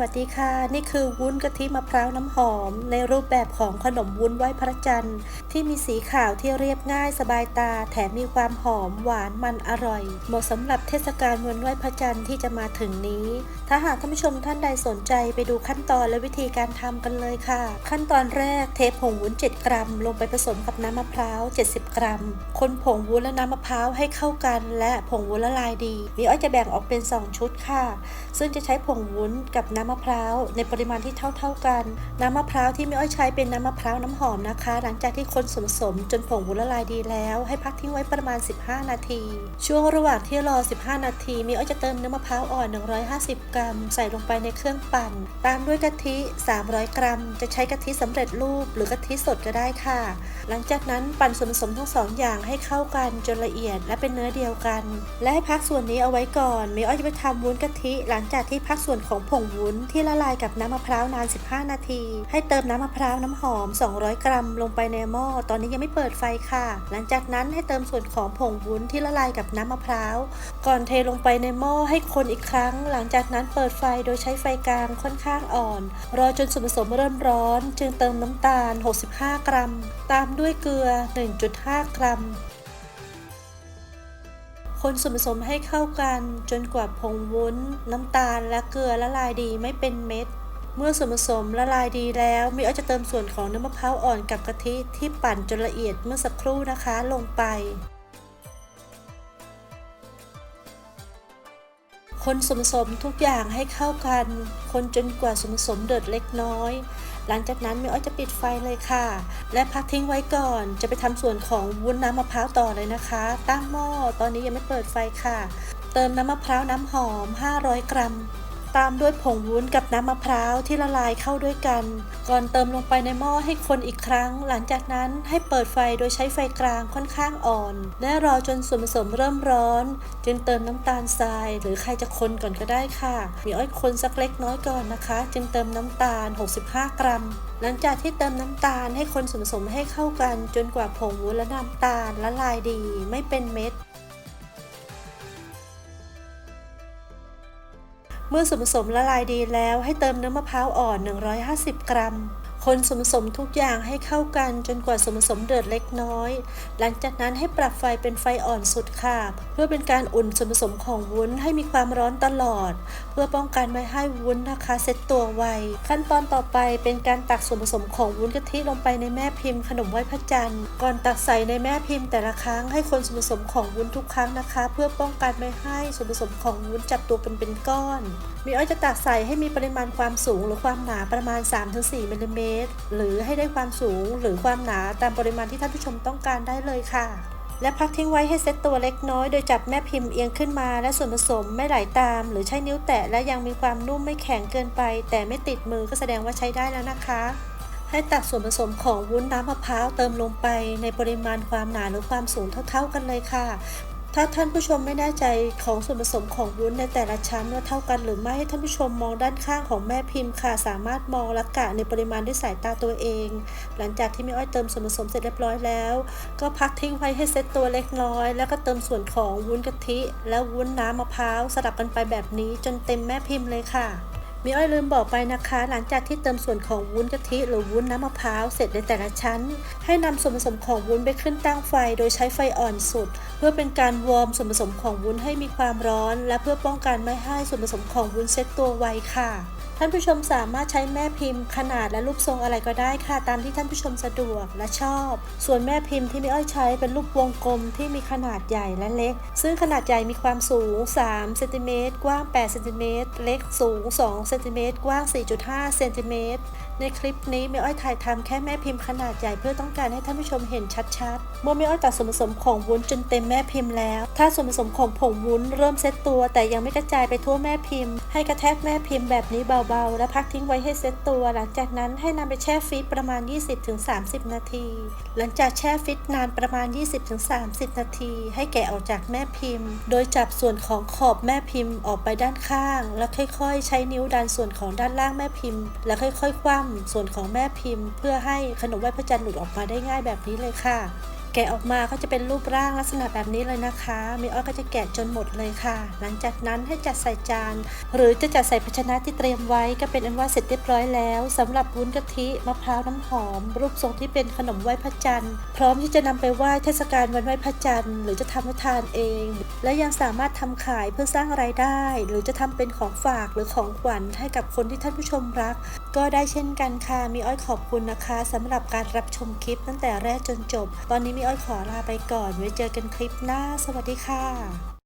วัสดีค่ะ นี่คือวุ้นกะทิมะพร้าวน้ำหอม ในรูปแบบของขนมวุ้นไหว้พระจันทร์ ที่มีสีขาวที่เรียบง่ายสบายตา แถมมีความหอมหวานมันอร่อย เหมาะสำหรับเทศกาลวันไหว้พระจันทร์ที่จะมาถึงนี้ ถ้าหากท่านผู้ชมท่านใดสนใจไปดูขั้นตอนและวิธีการทำกันเลยค่ะ ขั้นตอนแรกเทผงวุ้น 7 กรัม ลงไปผสมกับน้ำมะพร้าว 70 กรัม คนผงวุ้นและน้ำมะพร้าวให้เข้ากัน และผงวุ้นละลายดี มีอ้อยจะแบ่งออกเป็น 2 ชุดค่ะ ซึ่งจะใช้ผงวุ้นกับน้ำ้ำมะพร้าวในปริมาณที่เท่าๆกัน น้ำมะพร้าวที่มีอ้อยใช้เป็นน้ำมะพร้าวน้ำหอมนะคะ หลังจากที่คนสมสมจนผงวุ้นละลายดีแล้ว ให้พักทิ้งไว้ประมาณ 15 นาที ช่วงระหว่างที่รอ 15 นาทีมีอ้อยจะเติมน้ำมะพร้าวอ่อน 150 กรัม ใส่ลงไปในเครื่องปั่น ตามด้วยกะทิ 300 กรัม จะใช้กะทิสำเร็จรูปหรือกะทิสดก็ได้ค่ะ หลังจากนั้นปั่นส่วนผสมทั้งสองอย่างให้เข้ากันจนละเอียดและเป็นเนื้อเดียวกัน และให้พักส่วนนี้เอาไว้ก่อนมีอ้อยจะไปทำวุ้นกะทิ หลังจากที่พักส่วนของผงวุ้นที่ละลายกับน้ำมะพร้าวนาน 15 นาที ให้เติมน้ำมะพร้าวน้ำหอม 200 กรัม ลงไปในหม้อ ตอนนี้ยังไม่เปิดไฟค่ะ หลังจากนั้นให้เติมส่วนของผงวุ้นที่ละลายกับน้ำมะพร้าว ก่อนเทลงไปในหม้อให้คนอีกครั้ง หลังจากนั้นเปิดไฟโดยใช้ไฟกลางค่อนข้างอ่อน รอจนส่วนผสมเริ่มร้อน จึงเติมน้ำตาล 65 กรัม ตามด้วยเกลือ 1.5 กรัม คนส่วนผสมให้เข้ากันจนกว่าผงวุ้น น้ำตาลและเกลือละลายดีไม่เป็นเม็ด เมื่อส่วนผสมละลายดีแล้วมีอ้อยจะเติมส่วนของน้ำมะพร้าวอ่อนกับกะทิที่ปั่นจนละเอียดเมื่อสักครู่นะคะลงไป คนส่วนสมทุกอย่างให้เข้ากัน คนจนกว่าส่วนสมเดือดเล็กน้อย หลังจากนั้นมีอ้อยจะปิดไฟเลยค่ะ และพักทิ้งไว้ก่อน จะไปทำส่วนของวุ้นน้ำมะพร้าวต่อเลยนะคะ ตั้งหม้อตอนนี้ยังไม่เปิดไฟค่ะ เติมน้ำมะพร้าวน้ำหอม 500 กรัม ตามด้วยผงวุ้นกับน้ำมะพร้าวที่ละลายเข้าด้วยกัน ก่อนเติมลงไปในหม้อให้คนอีกครั้ง หลังจากนั้นให้เปิดไฟโดยใช้ไฟกลางค่อนข้างอ่อน และรอจนส่วนผสมเริ่มร้อน จึงเติมน้ำตาลทราย หรือใครจะคนก่อนก็ได้ค่ะ มีอ้อยคนสักเล็กน้อยก่อนนะคะ จึงเติมน้ำตาล 65 กรัม หลังจากที่เติมน้ำตาลให้คนส่วนผสมให้เข้ากัน จนกว่าผงวุ้นและน้ำตาลละลายดี ไม่เป็นเม็ด เมื่อส่วนผสมละลายดีแล้วให้เติมน้ำมะพร้าวอ่อน 150 กรัม คนส่วนสมทุกอย่างให้เข้ากันจนกว่าส่วนสมเดือดเล็กน้อย หลังจากนั้นให้ปรับไฟเป็นไฟอ่อนสุดค่ะ เพื่อเป็นการอุ่นส่วนสมของวุ้นให้มีความร้อนตลอด เพื่อป้องกันไม่ให้วุ้นนะคะเซ็ตตัวไว ขั้นตอนต่อไปเป็นการตักส่วนผสมของวุ้นกะทิลงไปในแม่พิมพ์ขนมไหว้พระจันทร์ ก่อนตักใส่ในแม่พิมพ์แต่ละครั้งให้คนส่วนผสมของวุ้นทุกครั้งนะคะ เพื่อป้องกันไม่ให้ส่วนผสมของวุ้นจับตัวกันเป็นก้อน มีอ้อยจะตักใส่ให้มีปริมาณความสูงหรือความหนาประมาณ 3-4มิลลิเมตรหรือให้ได้ความสูงหรือความหนาตามปริมาณที่ท่านผู้ชมต้องการได้เลยค่ะ และพักทิ้งไว้ให้เซตตัวเล็กน้อย โดยจับแม่พิมพ์เอียงขึ้นมา และส่วนผสมไม่ไหลตาม หรือใช้นิ้วแตะและยังมีความนุ่มไม่แข็งเกินไป แต่ไม่ติดมือก็แสดงว่าใช้ได้แล้วนะคะให้ตักส่วนผสมของวุ้นน้ำมะพร้าวเติมลงไปในปริมาณความหนาหรือความสูงเท่า ๆกันเลยค่ะ ถ้าท่านผู้ชมไม่แน่ใจของส่วนผสมของวุ้นในแต่ละชั้นว่าเท่ากันหรือไม่ให้ท่านผู้ชมมองด้านข้างของแม่พิมพ์ค่ะ สามารถมองละกะในปริมาณด้วยสายตาตัวเอง หลังจากที่แม่อ้อยเติมส่วนผสมเสร็จเรียบร้อยแล้ว ก็พักทิ้งไว้ให้เซตตัวเล็กน้อย แล้วก็เติมส่วนของวุ้นกะทิ และวุ้นน้ำมะพร้าวสลับกันไปแบบนี้จนเต็มแม่พิมพ์เลยค่ะ มีอ้อยลืมบอกไปนะคะ หลังจากที่เติมส่วนของวุ้นกะทิหรือวุ้นน้ำมะพร้าวเสร็จในแต่ละชั้น ให้นำส่วนผสมของวุ้นไปขึ้นตั้งไฟ โดยใช้ไฟอ่อนสุด เพื่อเป็นการวอร์มส่วนผสมของวุ้นให้มีความร้อน และเพื่อป้องกันไม่ให้ส่วนผสมของวุ้นเซ็ตตัวไวค่ะ ท่านผู้ชมสามารถใช้แม่พิมพ์ ขนาดและรูปทรงอะไรก็ได้ค่ะ ตามที่ท่านผู้ชมสะดวกและชอบ ส่วนแม่พิมพ์ที่ไม่อ้อยใช้เป็นรูปวงกลมที่มีขนาดใหญ่และเล็ก ซึ่งขนาดใหญ่มีความสูง3เซนติเมตรกว้าง8เซนติเมตรเล็กสูง2เซนติเมตรกว้าง 4.5เซนติเมตรในคลิปนี้แม่อ้อยถ่ายทำแค่แม่พิมพ์ขนาดใหญ่เพื่อต้องการให้ท่านผู้ชมเห็นชัดๆเมื่อแม่อ้อยตัดส่วนผสมของวุ้นจนเต็มแม่พิมพ์แล้ว ถ้าส่วนผสมของผงวุ้นเริ่มเซตตัว แต่ยังไม่กระจายไปทั่วแม่พิมพ์ ให้กระแทกแม่พิมพ์แบบนี้เบาๆ และพักทิ้งไว้ให้เซตตัว หลังจากนั้นให้นำไปแช่ฟรีซประมาณ 20-30 นาที หลังจากแช่ฟรีซนานประมาณ 20-30 นาที ให้แกะออกจากแม่พิมพ์ โดยจับส่วนของขอบแม่พิมพ์ออกไปด้านข้าง แล้วค่อยๆ ใช้นิ้วดันส่วนของด้านล่างแม่พิมพ์ แล้วค่อยๆ คว่ำส่วนของแม่พิมพ์ เพื่อให้ขนมไหว้พระจันทร์หลุดออกมาได้ง่ายแบบนี้เลยค่ะ แกะออกมาก็จะเป็นรูปร่างลักษณะแบบนี้เลยนะคะมีอ้อยก็จะแกะจนหมดเลยค่ะ หลังจากนั้นให้จัดใส่จาน หรือจะจัดใส่ภาชนะที่เตรียมไว้ก็เป็นอันว่าเสร็จเรียบร้อยแล้วสำหรับวุ้นกะทิมะพร้าวน้ำหอม รูปทรงที่เป็นขนมไหว้พระจันทร์พร้อมที่จะนำไปไหว้เทศกาลวันไหว้พระจันทร์หรือจะทำไว้ทานเอง และยังสามารถทำขายเพื่อสร้างรายได้ หรือจะทำเป็นของฝากหรือของขวัญให้กับคนที่ท่านผู้ชมรัก ก็ได้เช่นกันค่ะมีอ้อยขอบคุณนะคะสำหรับการรับชมคลิปตั้งแต่แรกจนจบ ตอนนี้มีอ้อยขอลาไปก่อน ไว้เจอกันคลิปหน้า สวัสดีค่ะ